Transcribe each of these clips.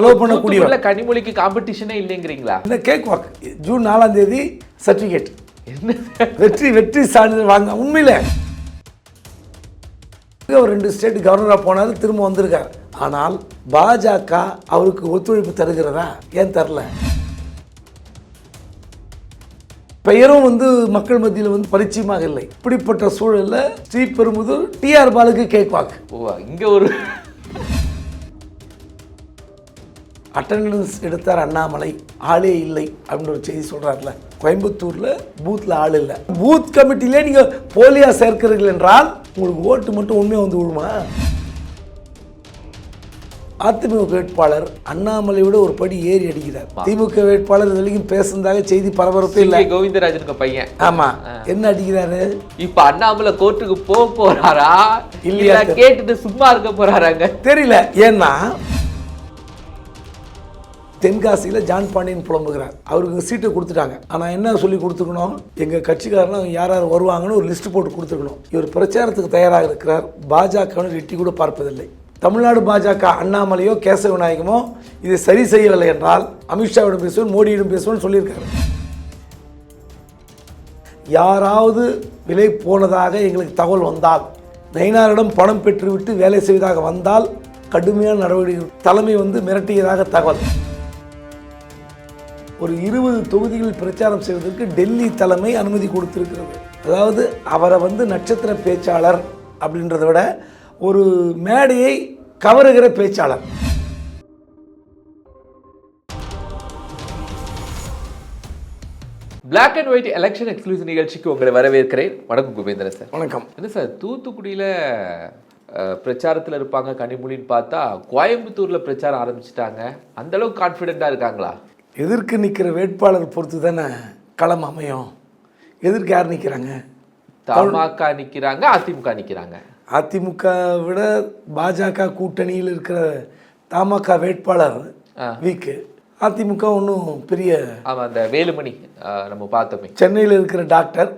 செலவு தூத்துக்குடியில கனிமொழிக்கு காம்படிஷனே இல்லைங்கிறீங்களா? இந்த கேக் வாக் ஜூன் நாலாம் தேதி சர்டிஃபிகேட் வெற்றி வெற்றி சான்றிதழ் வாங்க உண்மையில. அவர் ரெண்டு ஸ்டேட் கவர்னராக போனார் திரும்ப வந்திருக்கார். ஆனால் பாஜக அவருக்கு ஒத்துழைப்பு தருகிறதா? ஏன் தரல? பெயரும் வந்து மக்கள் மத்தியில் வந்து பரிச்சயமாக இல்லை. இப்படிப்பட்ட சூழல்ல ஸ்ரீபெரும்புதூர் டிஆர் பாலுக்கு கேக் வாக்கு இங்க ஒரு அட்டண்டன்ஸ் எடுத்தார் அண்ணாமலை ஆளே இல்லை அப்படின்னு ஒரு செய்தி சொல்றாருல. கோயம்புத்தூர்ல பூத்ல ஆள் இல்லை. பூத் கமிட்டிலே நீங்க போலியா சேர்க்கிறீர்கள் என்றால் உங்களுக்கு ஓட்டு மட்டும் உண்மையா வந்து விழுமா? அதிமுக வேட்பாளர் அண்ணாமலை விட ஒரு படி ஏறி அடிக்கிறார். திமுக வேட்பாளர் இது வரைக்கும் பேசுனதாக செய்தி பரபரப்பே இல்லை. கோவிந்தராஜனுக்கு பையன். ஆமா. என்ன அடிக்கிறாரு? இப்ப அண்ணாமலை கோர்ட்டுக்கு போக போறாரா? இல்லையா? இல்ல கேட்டுட்டு சும்மா இருக்க போறாராங்க. தெரியல. ஏன்னா தென்காசியில் ஜான் பாண்டியன் புலம்புகிறார். அவருக்கு சீட்டை கொடுத்துட்டாங்க. ஆனால் என்ன சொல்லி கொடுத்துருக்கணும்? எங்கள் கட்சிக்காரலாம் யார் யார் வருவாங்கன்னு ஒரு லிஸ்ட் போட்டு கொடுத்துருக்கணும். இவர் பிரச்சாரத்துக்கு தயாராக இருக்கிறார். பாஜகவினர் எட்டி கூட பார்ப்பதில்லை. தமிழ்நாடு பாஜக அண்ணாமலையோ கேசவ விநாயகமோ இதை சரி செய்யவில்லை என்றால் அமித்ஷாவிடம் பேசுவேன் மோடியிடம் பேசுவேன் சொல்லியிருக்காரு. யாராவது விலை போனதாக எங்களுக்கு தகவல் வந்தால் நயினாரிடம் பணம் பெற்றுவிட்டு வேலை செய்வதாக வந்தால் கடுமையான நடவடிக்கை தலைமை வந்து மிரட்டியதாக தகவல். ஒரு இருபது தொகுதிகளில் பிரச்சாரம் செய்வதற்கு டெல்லி தலைமை அனுமதி கொடுத்திருக்கிறது. அதாவது அவரை வந்து நட்சத்திர பேச்சாளர் அப்படின்றத விட ஒரு மேடையை கவருகிற பேச்சாளர். Black and white election exclusive நிகழ்ச்சிக்கு உங்களை வரவேற்கிறேன். வணக்கம் குபேந்திரன் சார். வணக்கம். என்ன சார் தூத்துக்குடியில பிரச்சாரத்துல இருப்பாங்க கனிமொழின்னு பார்த்தா கோயம்புத்தூர்ல பிரச்சாரம் ஆரம்பிச்சிட்டாங்க. அந்த அளவுக்கு கான்ஃபிடென்ட்டா இருக்காங்களா? எதிர்க்கு நிற்கிற வேட்பாளர் பொறுத்து தானே களம் அமையும். எதிர்க்கு யார் நிற்கிறாங்க தமாக நிக்கிறாங்க அதிமுக நிக்கிறாங்க. அதிமுக விட பாஜக கூட்டணியில் இருக்கிற தமாக வேட்பாளர். வீக்கு. அதிமுக ஒன்றும் பெரிய அந்த வேலுமணி நம்ம பார்த்தோமே. சென்னையில் இருக்கிற டாக்டர்.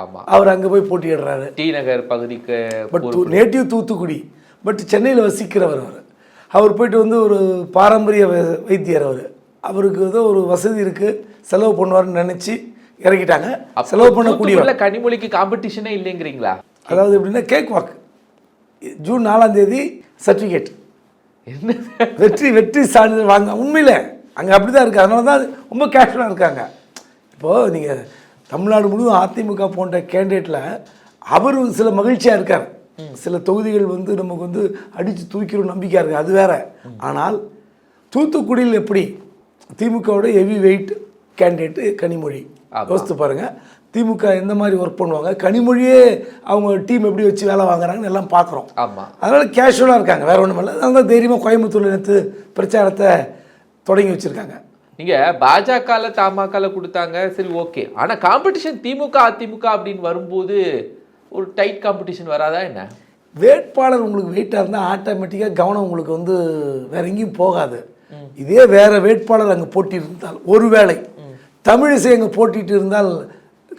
ஆமா. அவர் அங்கே போய் போட்டியிடுறாரு. டி நகர் பகுதிக்கு பட் நேட்டிவ் தூத்துக்குடி பட் சென்னையில் வசிக்கிறவர் அவர். அவர் போயிட்டு வந்து ஒரு பாரம்பரிய வைத்தியர் அவர். அவருக்கு ஏதோ ஒரு வசதி இருக்குது செலவு பண்ணுவார்னு நினச்சி இறக்கிட்டாங்க செலவு தூத்துக்குடியில கனிமொழிக்கு காம்படிஷனே இல்லைங்கிறீங்களா? அதாவது எப்படின்னா கேக் வாக் ஜூன் நாலாம் தேதி சர்டிஃபிகேட் என்ன வெற்றி வெற்றி சான்றிதழ் வாங்க. உண்மையில் அங்கே அப்படி தான் இருக்குது அதனால தான் ரொம்ப கேஷுவலாக இருக்காங்க. இப்போது நீங்கள் தமிழ்நாடு முழுவதும் அதிமுக போன்ற கேண்டிடேட்டில் அவர் சில மகிழ்ச்சியாக இருக்கார். சில தொகுதிகள் வந்து நமக்கு வந்து அடித்து தூக்கிடும் நம்பிக்கையாக இருக்குது அது வேற. ஆனால் தூத்துக்குடியில் எப்படி திமுகவோட ஹெவி வெயிட் கேண்டிடேட்டு கனிமொழி. யோசித்து பாருங்கள் திமுக எந்த மாதிரி ஒர்க் பண்ணுவாங்க? கனிமொழியே அவங்க டீம் எப்படி வச்சு வேலை வாங்குறாங்கன்னு எல்லாம் பார்க்குறோம். ஆமா. அதனால் கேஷுவலாக இருக்காங்க. வேற ஒன்றும் இல்லை. அதனால தைரியமாக கோயம்புத்தூர்ல நேற்று பிரச்சாரத்தை தொடங்கி வச்சுருக்காங்க. நீங்க பாஜகல தமாகல கொடுத்தாங்க. சரி ஓகே ஆனா காம்படிஷன் திமுக அதிமுக அப்படின்னு வரும்போது ஒரு டைட் காம்படிஷன் வராதா என்ன? வேட்பாளர் உங்களுக்கு வெயிட்டாக இருந்தால் ஆட்டோமேட்டிக்காக கவனம் உங்களுக்கு வந்து வேற எங்கேயும் போகாது. இதே வேற வேட்பாளர் அங்கே போட்டி இருந்தால் ஒருவேளை தமிழிசை அங்கே போட்டிட்டு இருந்தால்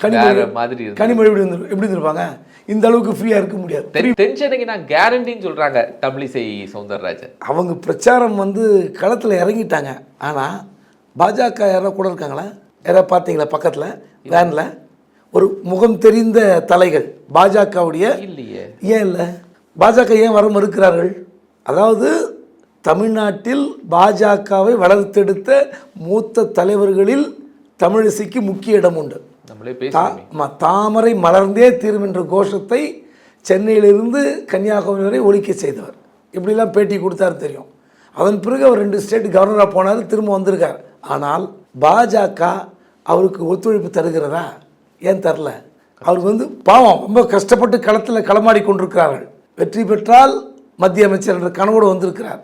கனிமொழி மாதிரி. கனிமொழி எப்படி இருந்து எப்படி இருந்திருப்பாங்க? இந்த அளவுக்கு ஃப்ரீயாக இருக்க முடியாது. தென் தென்சென்னைக்கு நான் கேரண்டின்னு சொல்றாங்க தமிழிசை சவுந்தரராஜன். அவங்க பிரச்சாரம் வந்து களத்தில் இறங்கிட்டாங்க. ஆனால் பாஜக யாரோ கூட இருக்காங்களா? யாராவது பார்த்தீங்களா பக்கத்தில்? வேனில்? ஒரு முகம் தெரிந்த தலைகள் பாஜகவுடைய இல்லையே. ஏன் இல்லை? பாஜக ஏன் வர மறுக்கிறார்கள்? அதாவது தமிழ்நாட்டில் பாஜகவை வளர்த்தெடுத்த மூத்த தலைவர்களில் தமிழிசைக்கு முக்கிய இடம் உண்டு. தாமரை மலர்ந்தே தீரும் என்ற கோஷத்தை சென்னையிலிருந்து கன்னியாகுமரி வரை ஒழிக்க செய்தவர். இப்படிலாம் பேட்டி கொடுத்தாரு தெரியும். அதன் பிறகு அவர் ரெண்டு ஸ்டேட் கவர்னராக போனார் திரும்ப வந்திருக்கார். ஆனால் பாஜக அவருக்கு ஒத்துழைப்பு தருகிறதா? ஏன் தரல? அவருக்கு வந்து பாவம் ரொம்ப கஷ்டப்பட்டு களத்தில் களமாடி கொண்டிருக்கிறார்கள். வெற்றி பெற்றால் மத்திய அமைச்சர் என்ற கனவோடு வந்திருக்கிறார்.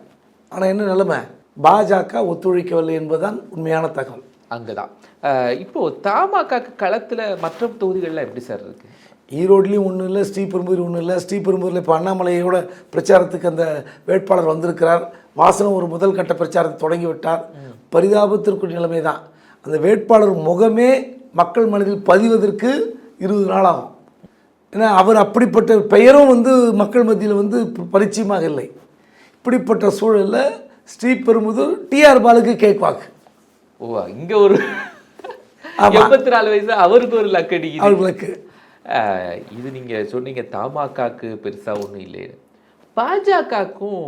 ஆனால் என்ன நிலைமை? பாஜக ஒத்துழைக்கவில்லை என்பதுதான் உண்மையான தகவல். அங்கதான். அஹ், இப்போ தமாக களத்துல மற்ற தொகுதிகள்லாம் எப்படி சார் இருக்கு? ஈரோட்லேயும் ஒன்றும் இல்லை ஸ்ரீபெரும்பூர் ஒன்றும் இல்லை. ஸ்ரீபெரும்பூரில் இப்போ அண்ணாமலையோட பிரச்சாரத்துக்கு அந்த வேட்பாளர் வந்திருக்கிறார். வாசனம் ஒரு முதல் கட்ட பிரச்சாரத்தை தொடங்கி விட்டார். பரிதாபத்திற்குரிய நிலைமை தான் அந்த வேட்பாளர் முகமே மக்கள் மனதில் பதிவதற்கு இருபது நாள் ஆகும். ஏன்னா அவர் அப்படிப்பட்ட பெயரும் வந்து மக்கள் மத்தியில் வந்து பரிச்சயமாக இல்லை. இப்படிப்பட்ட சூழலில் ஸ்ரீபெரும்புதூர் டிஆர் பாலுக்கு கேக் வாக்கு. ஓ இங்க ஒரு. எண்பத்தி நாலு வயசு அவருக்கு ஒரு லக்கடி அவர்களுக்கு இது நீங்க சொன்னீங்க தமாகாக்கு பெருசா ஒண்ணும் இல்லை பாஜகக்கும்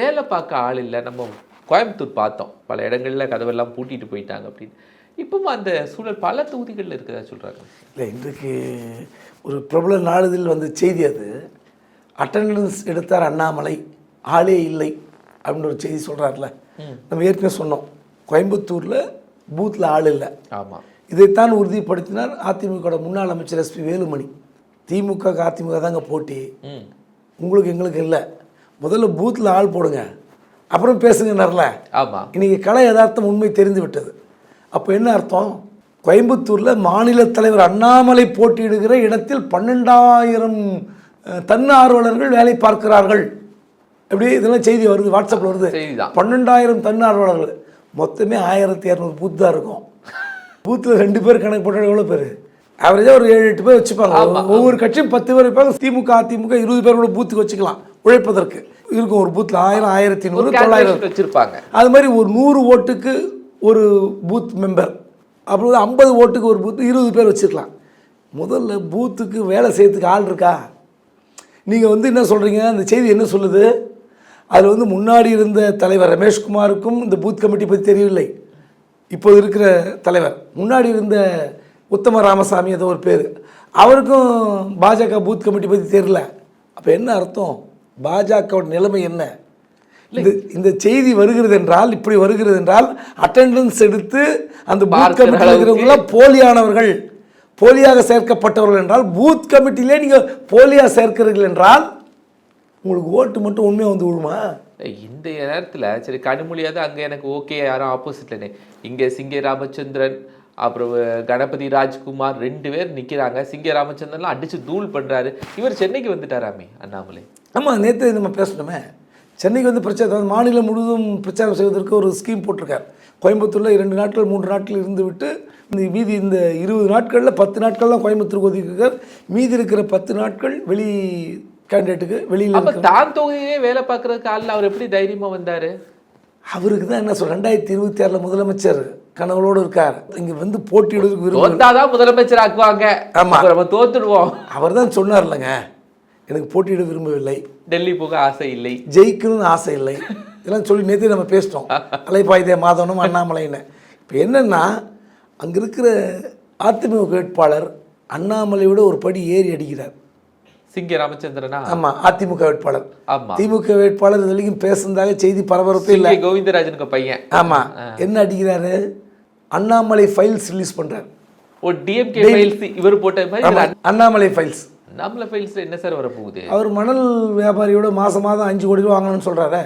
வேலை பார்க்க ஆள் இல்லை. நம்ம கோயம்புத்தூர் பார்த்தோம். பல இடங்கள்ல கதவெல்லாம் பூட்டிட்டு போயிட்டாங்க அப்படின்னு. இப்பவும் அந்த சூழல் பல தொகுதிகள்ல இருக்கிறதா சொல்றாங்க? இல்லை இன்றைக்கு ஒரு பிரபல நாளிதழில் வந்த செய்தி அது. அட்டண்டன்ஸ் எடுத்தார் அண்ணாமலை. ஆளே இல்லை அப்படின்னு ஒரு செய்தி சொல்கிறார்ல நம்ம ஏற்கனவே சொன்னோம். கோயம்புத்தூரில் பூத்தில் ஆள் இல்லை. ஆமா. இதைத்தான் உறுதிப்படுத்தினார் அதிமுக முன்னாள் அமைச்சர் எஸ்பி வேலுமணி. திமுக அதிமுக தாங்க போட்டி. உங்களுக்கு எங்களுக்கு இல்லை. முதல்ல பூத்தில் ஆள் போடுங்க. அப்புறம் பேசுங்கன்னார்ல. ஆமா. இன்னைக்கு கலை யதார்த்தம் உண்மை தெரிந்து விட்டது. அப்போ என்ன அர்த்தம்? கோயம்புத்தூரில் மாநில தலைவர் அண்ணாமலை போட்டியிடுகிற இடத்தில் பன்னெண்டாயிரம் தன்னார்வலர்கள் வேலை பார்க்கிறார்கள். எப்படி இதெல்லாம் செய்தி வருது வாட்ஸ்அப்பில் வருது. பன்னெண்டாயிரம் தன்னார்வலர்கள். மொத்தமே ஆயிரத்தி இரநூறு பூத் தான் இருக்கும். பூத்தில் ரெண்டு பேர் கணக்கு போட்டால் எவ்வளோ பேர்? ஆவரேஜாக ஒரு ஏழு எட்டு பேர் வச்சுப்பாங்க. ஒவ்வொரு கட்சியும் பத்து பேர் வைப்பாங்க. திமுக அதிமுக இருபது பேர் கூட பூத்துக்கு வச்சுக்கலாம். உழைப்பதற்கு. இருக்கும் ஒரு பூத்தில் ஆயிரம் ஆயிரத்தி நூறு தொள்ளாயிரம். வச்சிருப்பாங்க. அது மாதிரி ஒரு நூறு ஓட்டுக்கு ஒரு பூத் மெம்பர் அப்புறம் ஐம்பது ஓட்டுக்கு ஒரு பூத் இருபது பேர் வச்சுக்கலாம். முதல்ல பூத்துக்கு வேலை செய்யறதுக்கு ஆள் இருக்கா? நீங்கள் வந்து என்ன சொல்கிறீங்க அந்த செய்தி என்ன சொல்லுது? அதில் வந்து முன்னாடி இருந்த தலைவர் ரமேஷ்குமாருக்கும் இந்த பூத் கமிட்டி பற்றி தெரியவில்லை. இப்போது இருக்கிற தலைவர். முன்னாடி இருந்த உத்தம ராமசாமி ஏதோ ஒரு பேர். அவருக்கும் பாஜக பூத் கமிட்டி பற்றி தெரியல. அப்போ என்ன அர்த்தம்? பாஜகவோட நிலைமை என்ன? இந்த இந்த செய்தி வருகிறது என்றால் இப்படி வருகிறது என்றால் அட்டெண்டன்ஸ் எடுத்து அந்த பூத் கமிட்டியில் இருக்கிறவங்களாம் போலியானவர்கள். போலியாக சேர்க்கப்பட்டவர்கள் என்றால் பூத் கமிட்டியிலே நீங்கள் போலியாக சேர்க்கிறீர்கள் என்றால் உங்களுக்கு ஓட்டு மட்டும் உண்மையாக வந்து விழுமா? இந்த நேரத்துல சரி கனிமொழியாவது அங்க எனக்கு ஓகே யாரும் ஆப்போசிட்ல இங்க சிங்க ராமச்சந்திரன் அப்புறம் கணபதி ராஜ்குமார் ரெண்டு பேர் நிக்கிறாங்க. சிங்க ராமச்சந்திரன்லாம் அடிச்சு தூள் பண்றாரு. இவர் சென்னைக்கு வந்துட்டாராமே அண்ணாமலை. ஆமாம் நேற்று நம்ம பேசணுமே. சென்னைக்கு வந்து பிரச்சாரம் மாநிலம் முழுவதும் பிரச்சாரம் செய்வதற்கு ஒரு ஸ்கீம் போட்டிருக்கார். கோயம்புத்தூரில் இரண்டு நாட்கள் மூன்று நாட்கள் இருந்து விட்டு இந்த மீதி இந்த இருபது நாட்களில் பத்து நாட்கள் தான் கோயம்புத்தூருக்கு ஒதுக்கியிருக்கார். மீதி இருக்கிற பத்து நாட்கள் வெளி கேண்டிடேட்டுக்கு வெளியில் அப்ப தான் தொகுதியிலே வேலை பார்க்கறதுக்கு ஆள்ல அவர் எப்படி தைரியமா வந்தாரு? அவருக்கு தான் என்ன சொல்ற ரெண்டாயிரத்தி இருபத்தி ஆறில் முதலமைச்சர் கனவுளோடு இருக்கார். இங்கே வந்து போட்டியிடுவதற்கு விரும்ப தோத்தாதான் முதலமைச்சர் ஆக்குவாங்க. ஆமா. அப்ப நம்ம தோத்துடுவோம். அவர் தான் சொன்னார்லங்க. எனக்கு போட்டியிட விரும்பவில்லை. டெல்லி போக ஆசை இல்லை. ஜெயிக்கணும்னு ஆசை இல்லை. இதெல்லாம் சொல்லி நேற்று நம்ம பேசிட்டோம். அலைப்பாய்தே மாதவனும் அண்ணாமலைன்னு. இப்போ என்னென்னா அங்கே இருக்கிற அதிமுக வேட்பாளர் அண்ணாமலையோட ஒரு படி ஏறி அடிக்கிறார். சிங்க ராமச்சந்திரனா? ஆமாம் அதிமுக வேட்பாளர். ஆமா. திமுக வேட்பாளர் இது வரைக்கும் பேசுனதாக செய்தி பரபரப்பே இல்லை. கோவிந்தராஜனுக்கு பையன். ஆமாம் என்ன அடிக்கிறாரு? அண்ணாமலை ஃபைல்ஸ் ரிலீஸ் பண்ணுறாரு ஒரு டிஎம்கே ஃபைல்ஸ் இவர் போட்ட மாதிரி அண்ணாமலை ஃபைல்ஸ் அண்ணாமலை ஃபைல்ஸ்ல என்ன சார் வரப்போகுது அவர் மணல் வியாபாரியோட மாதம் மாதம் அஞ்சு கோடி ரூபா வாங்கணும்னு சொல்கிறாரு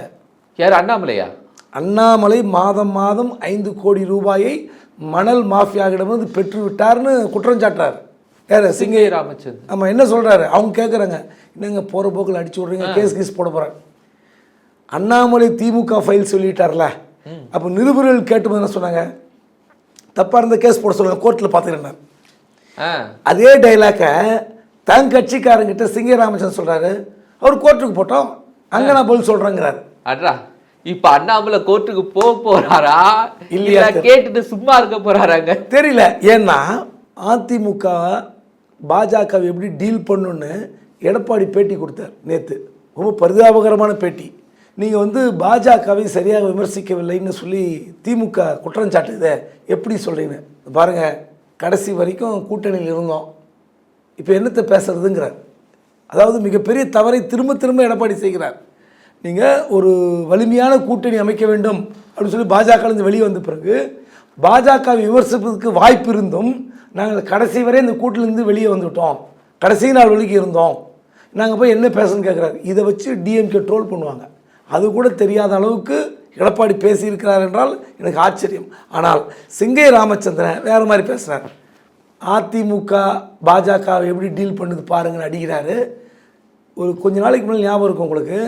யார் அண்ணாமலையா? அண்ணாமலை மாதம் மாதம் ஐந்து கோடி ரூபாயை மணல் மாஃபியாவிடமிருந்து பெற்று விட்டார்னு குற்றம் சாட்டுறாரு. யார்? சிங்க ராமச்சந்திரன். ஆமாம் என்ன சொல்கிறாரு அவங்க கேட்குறாங்க என்னங்க போகிற போக்கில் அடிச்சு விட்றீங்க கேஸ் கேஸ் போட போகிறாங்க அண்ணாமலை திமுக ஃபைல் சொல்லிட்டார்ல. அப்போ நிருபர்கள் கேட்டும்போது என்ன சொன்னாங்க? தப்பாக இருந்த கேஸ் போட சொல்லுங்க கோர்ட்டில் பார்த்துக்கிறேன் அதே டைலாக்கை தன் கட்சிக்காரங்கிட்ட சிங்க ராமச்சந்திரன் சொல்கிறாரு அவர் கோர்ட்டுக்கு போட்டோம். அங்கே நான் பதில் சொல்கிறேங்கிறாரு அட்ரா இப்ப அண்ணாமலை கோர்ட்டுக்கு போக போறாரா? இல்லையா இல்ல கேட்டுட்டு சும்மா இருக்க போறாராங்க தெரியல. ஏன்னா அதிமுக பாஜகவை எப்படி டீல் பண்ணுன்னு எடப்பாடி பேட்டி கொடுத்தார் நேற்று ரொம்ப பரிதாபகரமான பேட்டி. நீங்கள் வந்து பாஜகவை சரியாக விமர்சிக்கவில்லைன்னு சொல்லி திமுக குற்றம் சாட்டுதே எப்படி சொல்கிறீங்க பாருங்கள் கடைசி வரைக்கும் கூட்டணியில் இருந்தோம். இப்போ என்னத்தை பேசுறதுங்கிறார். அதாவது மிகப்பெரிய தவறை திரும்ப திரும்ப எடப்பாடி செய்கிறார். நீங்கள் ஒரு வலிமையான கூட்டணி அமைக்க வேண்டும் அப்படின்னு சொல்லி பாஜகலேருந்து வெளியே வந்த பிறகு பாஜகவை விமர்சிப்பதற்கு வாய்ப்பு இருந்தும் நாங்கள் கடைசி வரை இந்த கூட்டிலிருந்து வெளியே வந்துவிட்டோம் கடைசி நாள் வரைக்கும் இருந்தோம். நாங்கள் போய் என்ன பேசணும்னு கேட்குறாரு இதை வச்சு டிஎம்கே ட்ரோல் பண்ணுவாங்க. அது கூட தெரியாத அளவுக்கு எடப்பாடி பேசியிருக்கிறார் என்றால் எனக்கு ஆச்சரியம். ஆனால் சிங்கை ராமச்சந்திரன் வேறு மாதிரி பேசுகிறார் அதிமுக பாஜக எப்படி டீல் பண்ணுது பாருங்கன்னு அடிக்கிறாரு. ஒரு கொஞ்ச நாளைக்கு முன்னாடி ஞாபகம் இருக்கும் உங்களுக்கு.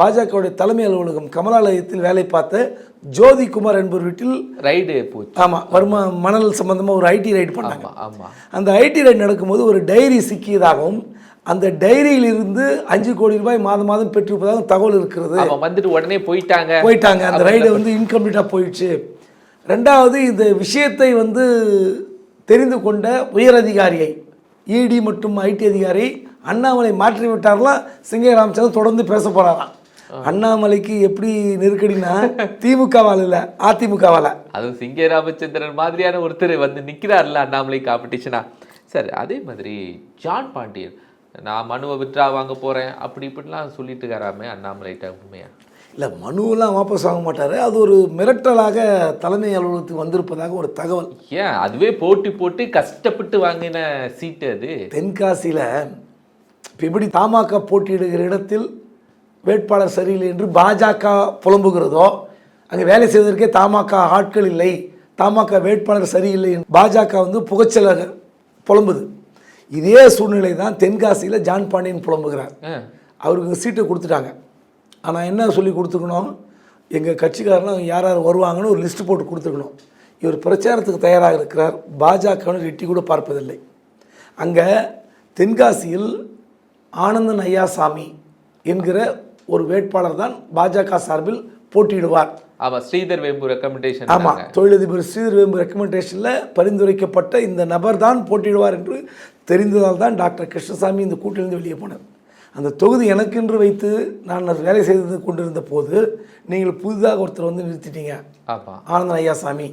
பாஜகவுடைய தலைமை அலுவலகம் கமலாலயத்தில் வேலை பார்த்த ஜோதி குமார் என்பவர் வீட்டில் ரைடு போச்சு. ஆமாம் வருமா மணல் சம்பந்தமாக ஒரு ஐடி ரைடு பண்ணாங்க. ஆமா ஆமா. அந்த ஐடி ரைட் நடக்கும்போது ஒரு டைரி சிக்கியதாகவும் அந்த டைரியில் இருந்து அஞ்சு கோடி ரூபாய் மாதம் மாதம் பெற்றிருப்பதாகவும் தகவல் இருக்கிறது. வந்துட்டு உடனே போயிட்டாங்க. போயிட்டாங்க. அந்த ரைடு வந்து இன்கம்ப்ளீட்டாக போயிடுச்சு. ரெண்டாவது இந்த விஷயத்தை வந்து தெரிந்து கொண்ட உயர் அதிகாரியை இடி மற்றும் ஐடி அதிகாரி அண்ணாமலை மாற்றி விட்டார்லாம் சிங்கை ராமச்சந்திரன் தொடர்ந்து பேச போறாராம். அண்ணாமலைக்கு எப்படி நெருக்கடினா திமுகவால் இல்லை அதிமுகவால் அதுவும் சிங்க ராமச்சந்திரன் மாதிரியான ஒருத்தர் வந்து நிக்கிறார்ல அண்ணாமலை காம்படிஷனா சரி அதே மாதிரி ஜான் பாண்டியன் நான் மனுவை வித்ரா வாங்க போறேன் அப்படி இப்படிலாம் சொல்லிட்டு இருக்காராமே அண்ணாமலைட்ட உண்மையா? இல்லை மனுவெல்லாம் வாபஸ் வாங்க மாட்டார். அது ஒரு மிரட்டலாக தலைமை அலுவலகத்துக்கு வந்திருப்பதாக ஒரு தகவல். ஏன்? அதுவே போட்டி போட்டு கஷ்டப்பட்டு வாங்கின சீட்டு அது. தென்காசியில் இப்போ எப்படி தமாக போட்டியிடுகிற இடத்தில் வேட்பாளர் சரியில்லை என்று பாஜக புலம்புகிறதோ அங்கே வேலை செய்வதற்கே தமாக ஆட்கள் இல்லை தமாக வேட்பாளர் சரியில்லை என்று பாஜக வந்து புகைச்சல புலம்புது. இதே சூழ்நிலை தான் தென்காசியில் ஜான் பாண்டியன் புலம்புகிறார். அவருக்கு சீட்டை கொடுத்துட்டாங்க. ஆனால் என்ன சொல்லி கொடுத்துக்கணும்? எங்கள் கட்சிக்காரெலாம் யார் யார் வருவாங்கன்னு ஒரு லிஸ்ட்டு போட்டு கொடுத்துருக்கணும் இவர் பிரச்சாரத்துக்கு தயாராக இருக்கிறார். பாஜகன்னு எட்டி கூட பார்ப்பதில்லை. அங்கே தென்காசியில் ஆனந்தன் ஐயாசாமி என்கிற ஒரு வேட்பாளர் தான் பாஜக சார்பில் போட்டியிடுவார். ஆமா ஸ்ரீதர் வேம்பு ரெக்கமெண்டேஷன் ஆமாம் தொழிலதிபர் ஸ்ரீதர் வேம்பு ரெக்கமெண்டேஷனில் பரிந்துரைக்கப்பட்ட இந்த நபர் தான் போட்டியிடுவார் என்று தெரிந்ததால் தான் டாக்டர் கிருஷ்ணசாமி இந்த கூட்டிலிருந்து வெளியே போனார். அந்த தொகுதி எனக்கென்று வைத்து நான் வேலை செய்து கொண்டிருந்த போது நீங்கள் புதிதாக ஒருத்தர் வந்து நிறுத்திட்டீங்க. ஆமா. ஆனந்தன் ஐயாசாமி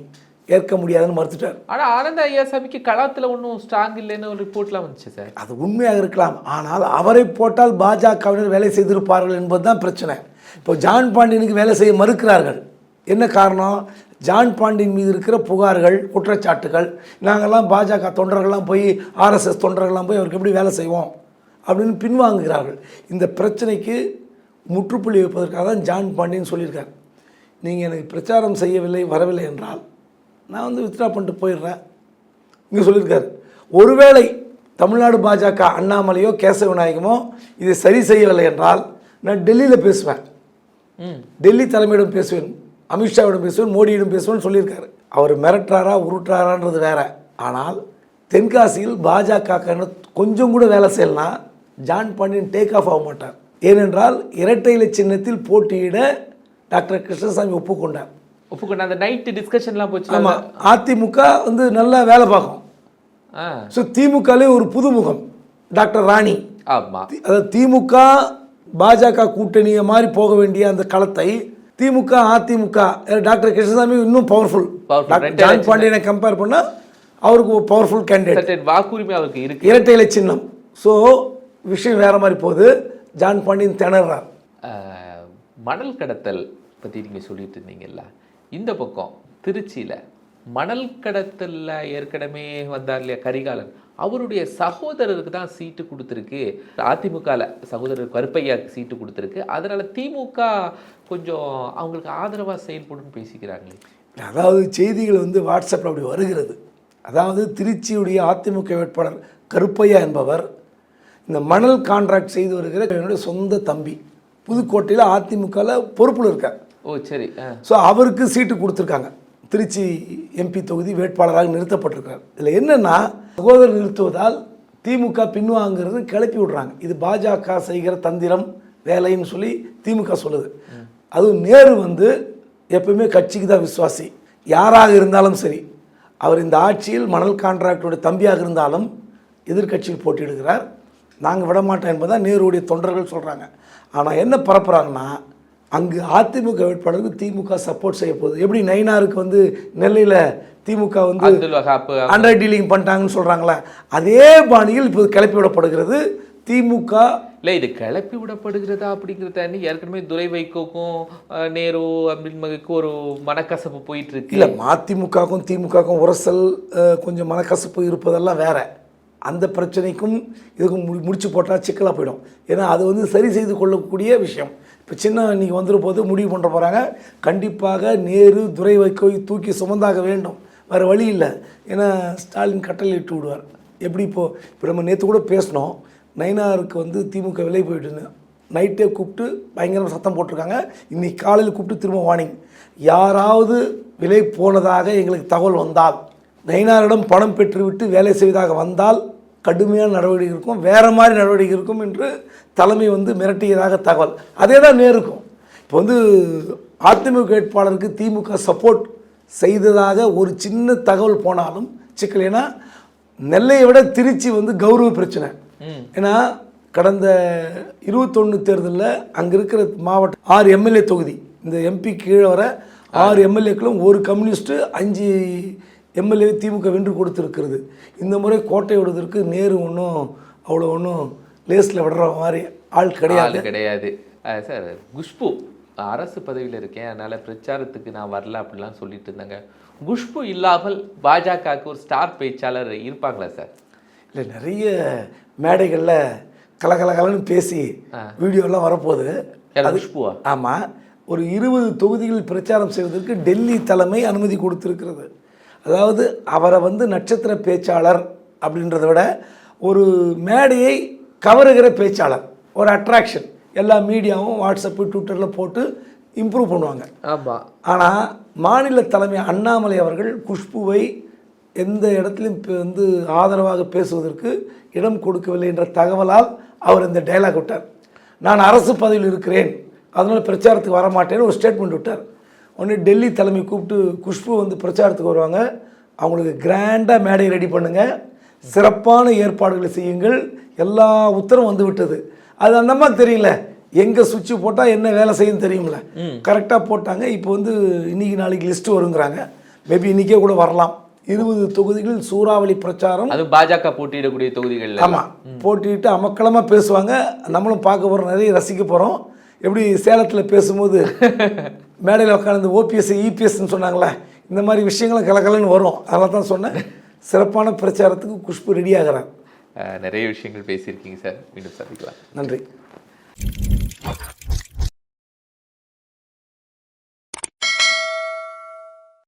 ஏற்க முடியாதுன்னு மறுத்துட்டார். ஆனா ஆனந்த ஐயாசாமிக்கு களத்துல ஒன்றும் ஸ்ட்ராங் இல்லைன்னு ஒரு ரிப்போர்ட்லாம் வந்துச்சு சார். அது உண்மையாக இருக்கலாம். ஆனால் அவரை போட்டால் பாஜகவினர் வேலை செய்திருப்பார்கள் என்பது தான் பிரச்சனை. இப்போ ஜான் பாண்டியனுக்கு வேலை செய்ய மறுக்கிறார்கள். என்ன காரணம்? ஜான் பாண்டியன் மீது இருக்கிற புகார்கள் குற்றச்சாட்டுகள் நாங்கள்லாம் பாஜக தொண்டர்கள்லாம் போய் ஆர்எஸ்எஸ் தொண்டர்கள்லாம் போய் அவருக்கு எப்படி வேலை செய்வோம்? அப்படின்னு பின்வாங்குகிறார்கள். இந்த பிரச்சனைக்கு முற்றுப்புள்ளி வைப்பதற்காக தான் ஜான் பாண்டியன் சொல்லியிருக்கார். நீங்கள் எனக்கு பிரச்சாரம் செய்யவில்லை வரவில்லை என்றால் நான் வந்து வித்ட்ரா பண்ணிட்டு போயிடுறேன். இங்கே சொல்லியிருக்காரு. ஒருவேளை தமிழ்நாடு பாஜக அண்ணாமலையோ கேசவ விநாயகமோ இதை சரி செய்யவில்லை என்றால் நான் டெல்லியில் பேசுவேன். ம். டெல்லி தலைமையிடம் பேசுவேன். அமித்ஷாவிடம் பேசுவேன் மோடியிடம் பேசுவேன் சொல்லியிருக்காரு. அவர் மிரட்டுறாரா உருட்டுறாரான்றது வேற. ஆனால் தென்காசியில் பாஜக கொஞ்சம் கூட வேலை செய்யலாம் ஜான் பாண்டியன் டேக் ஆஃப் ஆக மாட்டார். ஏனென்றால் இரட்டை இலை சின்னத்தில் போட்டியிட டாக்டர் கிருஷ்ணசாமி ஒப்புக்கொண்டார். ஒப்புக்கொண்டு அந்த நைட்டு டிஸ்கஷன்லாம் போச்சு ஆமாம் அதிமுக வந்து நல்லா வேலை பார்க்கும். ஸோ திமுகலே ஒரு புதுமுகம் டாக்டர் ராணி. ஆமா. தி- அதாவது திமுக பாஜக கூட்டணியை மாதிரி போக வேண்டிய அந்த களத்தை திமுக அதிமுக டாக்டர் கிருஷ்ணசாமி இன்னும் பவர்ஃபுல் ஜான். பாண்டியனை கம்பேர் பண்ணால் அவருக்கு பவர்ஃபுல் கேண்டிடேட் வாக்குரிமை அவருக்கு இருக்கு. இரட்டை இலை சின்னம். ஸோ விஷயம் வேற மாதிரி போகுது. ஜான் பாண்டியன் திணறார். மணல் கடத்தல் பற்றி நீங்கள் சொல்லிட்டு இருந்தீங்கல்ல. இந்த பக்கம் திருச்சியில் மணல் கடத்தலில் ஏற்கனவே வந்தார் இல்லையா கரிகாலன்? அவருடைய சகோதரருக்கு தான் சீட்டு கொடுத்துருக்கு. அதிமுகவில் சகோதரர் கருப்பையாவுக்கு சீட்டு கொடுத்துருக்கு. அதனால் திமுக கொஞ்சம் அவங்களுக்கு ஆதரவாக செயல்படும் பேசிக்கிறாங்களே. அதாவது செய்திகள் வந்து வாட்ஸ்அப்பில் அப்படி வருகிறது. அதாவது திருச்சியுடைய அதிமுக வேட்பாளர் கருப்பையா என்பவர் இந்த மணல் கான்ட்ராக்ட் செய்து வருகிற என்னுடைய சொந்த தம்பி. புதுக்கோட்டையில் அதிமுகவில் பொறுப்பில் இருக்கார். ஓ சரி ஸோ அவருக்கு சீட்டு கொடுத்துருக்காங்க. திருச்சி எம்பி தொகுதி வேட்பாளராக நிறுத்தப்பட்டிருக்கார் இதில் என்னென்னா சகோதரர் நிறுத்துவதால் திமுக பின்வாங்கிறது கிளப்பி விடுறாங்க. இது பாஜக செய்கிற தந்திரம் வேலைன்னு சொல்லி திமுக சொல்லுது. அதுவும் நேரு வந்து எப்பவுமே கட்சிக்கு தான் விசுவாசி. யாராக இருந்தாலும் சரி அவர் இந்த ஆட்சியில் மணல் கான்ட்ராக்டருடைய தம்பியாக இருந்தாலும் எதிர்க்கட்சியில் போட்டியிடுகிறார். நாங்கள் விட மாட்டோம் என்பதான் நேருடைய தொண்டர்கள் சொல்கிறாங்க ஆனால் என்ன பரப்புகிறாங்கன்னா அங்கு அதிமுக வேட்பாளருக்கு திமுக சப்போர்ட் செய்ய போகுது. எப்படி நயினாருக்கு வந்து நெல்லையில் திமுக வந்து அண்டர் டீலிங் பண்ணிட்டாங்கன்னு சொல்கிறாங்களே அதே பாணியில் இப்போது கிளப்பி விடப்படுகிறது திமுக. இல்லை இது கிளப்பி விடப்படுகிறதா அப்படிங்கிறத ஏற்கனவே துரை வைகோக்கும் நேரு அப்படின்னு ஒரு மனக்கசப்பு போயிட்டு இருக்கு இல்லை மதிமுகவுக்கும் திமுகவுக்கும் உரசல் கொஞ்சம் மனக்கசப்பு இருப்பதெல்லாம் வேற. அந்த பிரச்சனைக்கும் இதுக்கும் முடி முடிச்சு போட்டால் சிக்கலாக போயிடும். ஏன்னா அது வந்து சரி செய்து கொள்ளக்கூடிய விஷயம். இப்போ சின்ன இன்னைக்கு வந்துடும் போது முடிவு பண்ணுற போகிறாங்க கண்டிப்பாக நேரு துரை வைக்கோய் தூக்கி சுமந்தாக வேண்டும். வேறு வழி இல்லை. ஏன்னா ஸ்டாலின் கட்டளை இட்டு விடுவார். எப்படி இப்போது இப்போ நம்ம நேற்று கூட பேசினோம். நைனாருக்கு வந்து திமுக விலை போயிட்டுன்னு. நைட்டே கூப்பிட்டு பயங்கரமாக சத்தம் போட்டிருக்காங்க. இன்றைக்கி காலையில் கூப்பிட்டு திரும்ப வார்னிங் யாராவது விலை போனதாக எங்களுக்கு தகவல் வந்தால் நைனாரிடம் பணம் பெற்றுவிட்டு வேலை செய்வதாக வந்தால் கடுமையான நடவடிக்கை இருக்கும் வேறு மாதிரி நடவடிக்கை இருக்கும் என்று தலைமை வந்து மிரட்டியதாக தகவல். அதே தான் நேருக்கும். இப்போ வந்து அதிமுக வேட்பாளருக்கு திமுக சப்போர்ட் செய்ததாக ஒரு சின்ன தகவல் போனாலும் சிக்கல் ஏன்னா நெல்லையை விட திருச்சி வந்து கௌரவ பிரச்சனை. ஏன்னா கடந்த இருபத்தொன்று தேர்தலில் அங்கே இருக்கிற மாவட்டம் ஆறு எம்எல்ஏ தொகுதி. இந்த எம்பி கீழே வர ஆறு எம்எல்ஏக்களும் ஒரு கம்யூனிஸ்ட்டு அஞ்சு எம்எல்ஏ திமுக வென்று கொடுத்துருக்கிறது. இந்த முறை கோட்டை விடுவதற்கு நேரு ஒன்றும் அவ்வளோ ஒன்றும் லேஸில் விடுற மாதிரி ஆள் கிடையாது. கிடையாது. சார் குஷ்பு அரசு பதவியில் இருக்கேன் அதனால பிரச்சாரத்துக்கு நான் வரல அப்படிலாம் சொல்லிட்டு இருந்தாங்க. குஷ்பு இல்லாமல் பாஜகவுக்கு ஒரு ஸ்டார் பேச்சாளர் இருப்பாங்களா சார்? இல்லை நிறைய மேடைகளில் கலகலகலன்னு பேசி வீடியோலாம் வரப்போகுது. குஷ்புவா? ஆமாம் ஒரு இருபது தொகுதிகள் பிரச்சாரம் செய்வதற்கு டெல்லி தலைமை அனுமதி கொடுத்துருக்கிறது. அதாவது அவரை வந்து நட்சத்திர பேச்சாளர் அப்படின்றத விட ஒரு மேடையை கவருகிற பேச்சாளர் ஒரு அட்ராக்ஷன் எல்லா மீடியாவும் வாட்ஸ்அப்பு ட்விட்டரில் போட்டு இம்ப்ரூவ் பண்ணுவாங்க. ஆமாம் ஆனால் மாநில தலைமை அண்ணாமலை அவர்கள் குஷ்புவை எந்த இடத்துலையும் வந்து ஆதரவாக பேசுவதற்கு இடம் கொடுக்கவில்லை என்ற தகவலால் அவர் இந்த டைலாக் விட்டார். நான் அரசு பதவியில் இருக்கிறேன். அதனால் பிரச்சாரத்துக்கு வரமாட்டேன்னு ஒரு ஸ்டேட்மெண்ட் விட்டார். உடனே டெல்லி தலைமை கூப்பிட்டு குஷ்பு வந்து பிரச்சாரத்துக்கு வருவாங்க. அவங்களுக்கு கிராண்டாக மேடை ரெடி பண்ணுங்கள் சிறப்பான ஏற்பாடுகளை செய்யுங்கள். எல்லா உத்தரவும் வந்து விட்டது. அது அந்த மாதிரி தெரியல. எங்கே சுவிட்சு போட்டால் என்ன வேலை செய்யும் தெரியும்ல. கரெக்டாக போட்டாங்க. இப்போ வந்து இன்னைக்கு நாளைக்கு லிஸ்ட்டு வருங்கிறாங்க. மேபி இன்றைக்கே கூட வரலாம். இருபது தொகுதிகளில் சூறாவளி பிரச்சாரம். அது பாஜக போட்டியிடக்கூடிய தொகுதிகளில். ஆமாம் போட்டிட்டு அமக்களமாக பேசுவாங்க. நம்மளும் பார்க்க போகிறோம் நிறைய ரசிக்க போகிறோம் எப்படி சேலத்தில் பேசும்போது மேடையில் உட்காந்து ஓபிஎஸ் இபிஎஸ்ன்னு சொன்னாங்களே இந்த மாதிரி விஷயங்களும் கலகலன்னு வரும். அதில் தான் சொன்னேன். சிறப்பான பிரச்சாரத்துக்கு குஷ்பு ரெடி ரெடியாகிறார் நிறைய விஷயங்கள் பேசியிருக்கீங்க சார். மீண்டும் சந்திக்கலாம். நன்றி.